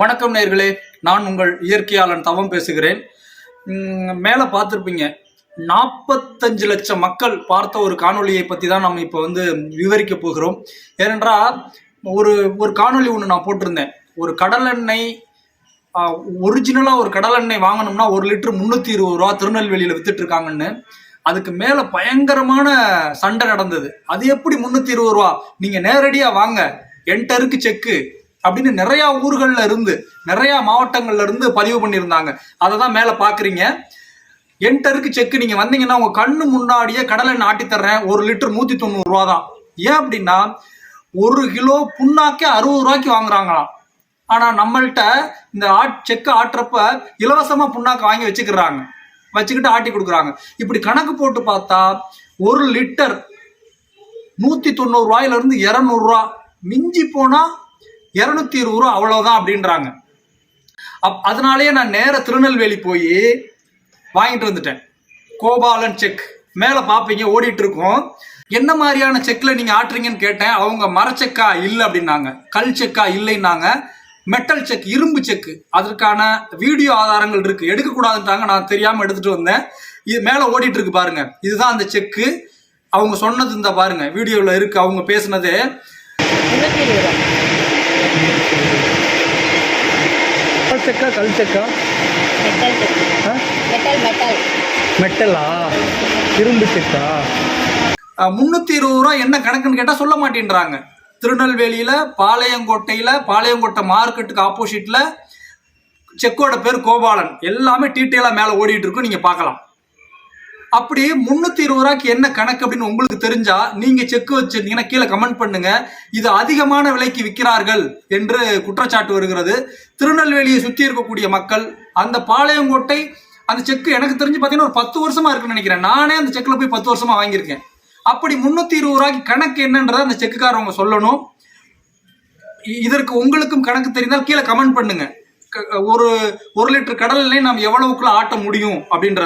வணக்கம் நேர்களே நான் உங்கள் இயற்கையாளன் தவம் பேசுகிறேன். மேலே பார்த்துருப்பீங்க. நாற்பத்தஞ்சு லட்சம் மக்கள் பார்த்த ஒரு காணொலியை பற்றி தான் நம்ம இப்போ வந்து விவரிக்க போகிறோம். ஏனென்றால் ஒரு ஒரு காணொளி ஒன்று நான் போட்டிருந்தேன். ஒரு கடலெண்ணெய் ஒரிஜினலாக ஒரு கடலெண்ணெய் வாங்கணும்னா ஒரு லிட்டர் முந்நூற்றி இருபது ரூபா திருநெல்வேலியில் வித்துட்ருக்காங்கன்னு அதுக்கு மேலே பயங்கரமான சண்டை நடந்தது. அது எப்படி முந்நூற்றி இருபது ரூபா? நீங்கள் நேரடியாக வாங்க. என்டருக்கு செக்கு. அப்படின்னு நிறைய ஊர்கள்ல இருந்து நிறைய மாவட்டங்கள்ல இருந்து பதிவு பண்ணியிருந்தாங்க. அதை தான் மேலே பார்க்குறீங்க என்டருக்கு செக்கு நீங்கள் வந்தீங்கன்னா உங்க கண்ணு முன்னாடியே கடலை ஆட்டி தர்றேன். ஒரு லிட்டர் நூற்றி தொண்ணூறு ரூபா தான் ஏன் அப்படின்னா ஒரு கிலோ புண்ணாக்கே அறுபது ரூபாய்க்கு வாங்குறாங்களாம். ஆனால் நம்மள்கிட்ட இந்த ஆட் செக்கு ஆட்டுறப்ப இலவசமாக புண்ணாக்கு வாங்கி வச்சுக்கிறாங்க. வச்சுக்கிட்டு ஆட்டி கொடுக்குறாங்க. இப்படி கணக்கு போட்டு பார்த்தா ஒரு லிட்டர் நூற்றி தொண்ணூறு ரூபாயிலிருந்து இரநூறுவா மிஞ்சி போனால் இரநூத்தி இருபது ரூபா அவ்வளோதான் அப்படின்றாங்க. அப் அதனாலேயே நான் நேர திருநெல்வேலி போய் வாங்கிட்டு வந்துட்டேன். கோபாலன் செக் மேலே பார்ப்பீங்க ஓடிட்டு இருக்கோம் என்ன மாதிரியான செக்கில் நீங்கள் ஆட்டுறீங்கன்னு கேட்டேன். அவங்க மரச்செக்கா இல்லை அப்படின்னாங்க. கல் செக்கா இல்லைன்னாங்க. மெட்டல் செக் இரும்பு செக்கு அதற்கான வீடியோ ஆதாரங்கள் இருக்கு. எடுக்கக்கூடாதுன்றாங்க நான் தெரியாமல் எடுத்துட்டு வந்தேன். இது மேலே ஓடிட்டு இருக்கு பாருங்க. இதுதான் அந்த செக்கு அவங்க சொன்னது இந்த பாருங்க. வீடியோவில் இருக்கு. அவங்க பேசுனது முன்னூற்றி இருபது ரூபா கல் செக்கா. கல் செக்கா மெட்டல் இரும்பு செக்கா? முந்நூற்றி இருபது ரூபா என்ன கணக்குன்னு கேட்டால் சொல்ல மாட்டேன்றாங்க. திருநெல்வேலியில் பாளையங்கோட்டையில் பாளையங்கோட்டை மார்க்கெட்டுக்கு ஆப்போசிட்டில் செக்கோட பேர் கோபாலன். எல்லாமே டீட்டெயிலாக மேலே ஓடிட்டு இருக்கும் நீங்கள் பார்க்கலாம். அப்படி முந்நூற்றி இருபது ரூபாய்க்கு என்ன கணக்கு அப்படின்னு உங்களுக்கு தெரிஞ்சா நீங்கள் செக் வச்சிருந்தீங்கன்னா கீழே கமெண்ட் பண்ணுங்க. இது அதிகமான விலைக்கு விற்கிறார்கள் என்று குற்றச்சாட்டு வருகிறது. திருநெல்வேலியை சுற்றி இருக்கக்கூடிய மக்கள் அந்த பாளையங்கோட்டை அந்த செக்கு எனக்கு தெரிஞ்சு பார்த்தீங்கன்னா ஒரு பத்து வருஷமா இருக்குன்னு நினைக்கிறேன். நானே அந்த செக்கில் போய் பத்து வருஷமா வாங்கியிருக்கேன். அப்படி முன்னூத்தி இருபது ரூபாய்க்கு கணக்கு என்னன்றதை அந்த செக்குக்காரவங்க சொல்லணும். இதற்கு உங்களுக்கும் கணக்கு தெரிந்தால் கீழே கமெண்ட் பண்ணுங்க. க- ஒரு ஒரு லிட்டர் கடல் எண்ணெய் நாம் எவ்வளவுக்குள்ள ஆட்ட முடியும் அப்படின்ற